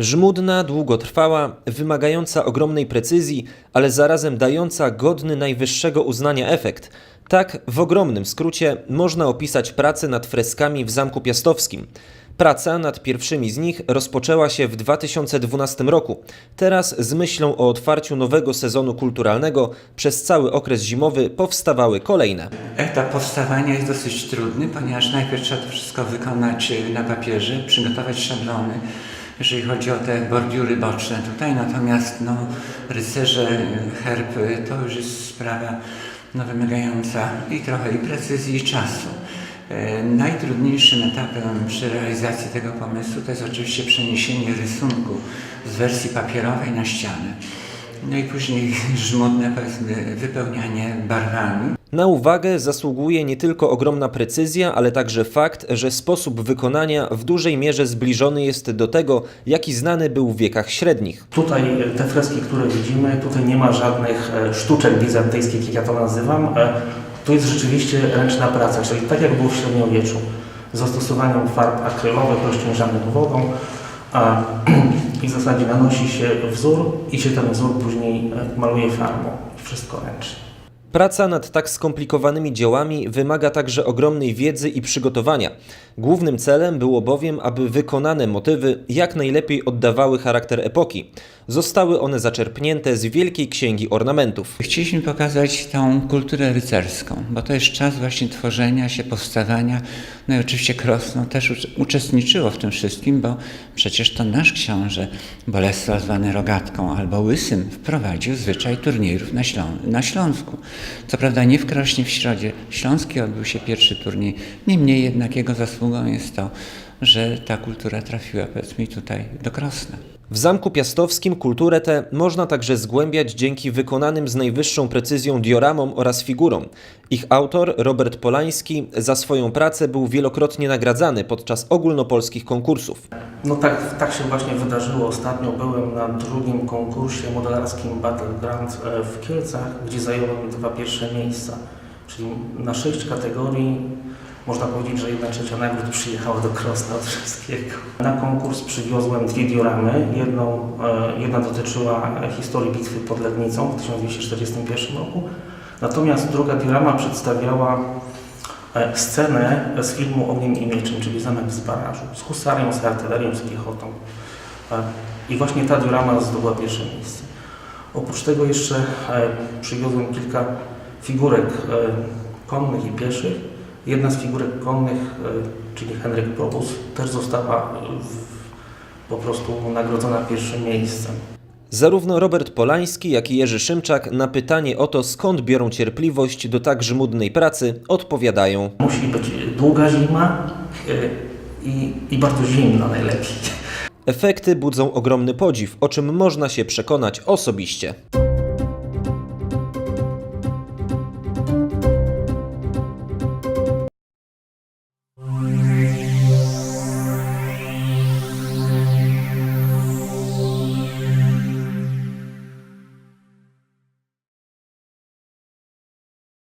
Żmudna, długotrwała, wymagająca ogromnej precyzji, ale zarazem dająca godny najwyższego uznania efekt. Tak, w ogromnym skrócie, można opisać pracę nad freskami w Zamku Piastowskim. Praca nad pierwszymi z nich rozpoczęła się w 2012 roku. Teraz z myślą o otwarciu nowego sezonu kulturalnego przez cały okres zimowy powstawały kolejne. Etap powstawania jest dosyć trudny, ponieważ najpierw trzeba to wszystko wykonać e, na papierze, przygotować szablony, jeżeli chodzi o te bordiury boczne tutaj, natomiast no, rycerze, herb e, to już jest sprawa no, wymagająca i trochę i precyzji i czasu. E, Najtrudniejszym etapem przy realizacji tego pomysłu to jest oczywiście przeniesienie rysunku z wersji papierowej na ścianę. No i później żmudne powiedzmy wypełnianie barwami. Na uwagę zasługuje nie tylko ogromna precyzja, ale także fakt, że sposób wykonania w dużej mierze zbliżony jest do tego, jaki znany był w wiekach średnich. Tutaj te freski, które widzimy, tutaj nie ma żadnych e, sztuczek bizantyjskich, jak ja to nazywam. E, To jest rzeczywiście ręczna praca, czyli tak jak było w średniowieczu, z zastosowaniem farb akrylowych rozciążanych wodą a, i w zasadzie nanosi się wzór i się ten wzór później e, maluje farbą. Wszystko ręcznie. Praca nad tak skomplikowanymi dziełami wymaga także ogromnej wiedzy i przygotowania. Głównym celem było bowiem, aby wykonane motywy jak najlepiej oddawały charakter epoki. Zostały one zaczerpnięte z Wielkiej Księgi Ornamentów. Chcieliśmy pokazać tą kulturę rycerską, bo to jest czas właśnie tworzenia się, powstawania. No i oczywiście Krosno też ucz- uczestniczyło w tym wszystkim, bo przecież to nasz książę Bolesław zwany Rogatką albo Łysym wprowadził zwyczaj turniejów na, Ślą- na Śląsku. Co prawda nie w Krośnie w Środzie Śląskiej odbył się pierwszy turniej, niemniej jednak jego zasługą jest to, że ta kultura trafiła powiedzmy tutaj do Krosna. W Zamku Piastowskim kulturę tę można także zgłębiać dzięki wykonanym z najwyższą precyzją dioramom oraz figurom. Ich autor, Robert Polański, za swoją pracę był wielokrotnie nagradzany podczas ogólnopolskich konkursów. No tak, tak się właśnie wydarzyło. Ostatnio byłem na drugim konkursie modelarskim Battleground e, w Kielcach, gdzie zająłem dwa pierwsze miejsca. Czyli na sześć kategorii można powiedzieć, że jedna trzecia nagród przyjechała do Krosna od wszystkiego. Na konkurs przywiozłem dwie dioramy. Jedną, e, jedna dotyczyła historii bitwy pod Legnicą w 1241 roku. Natomiast druga diorama przedstawiała e, scenę z filmu Ogniem i Mieczem, czyli Zamek z Barażu, z husarią, z artylerią, z piechotą. E, I właśnie ta diorama zdobyła pierwsze miejsce. Oprócz tego jeszcze przywiozłem kilka figurek konnych i pieszych. Jedna z figurek konnych, e, czyli Henryk Probus, też została e, po prostu nagrodzona pierwszym miejscem. Zarówno Robert Polański, jak i Jerzy Szymczak na pytanie o to, skąd biorą cierpliwość do tak żmudnej pracy, odpowiadają. Musi być długa zima e, i, i bardzo zimna najlepiej. Efekty budzą ogromny podziw, o czym można się przekonać osobiście.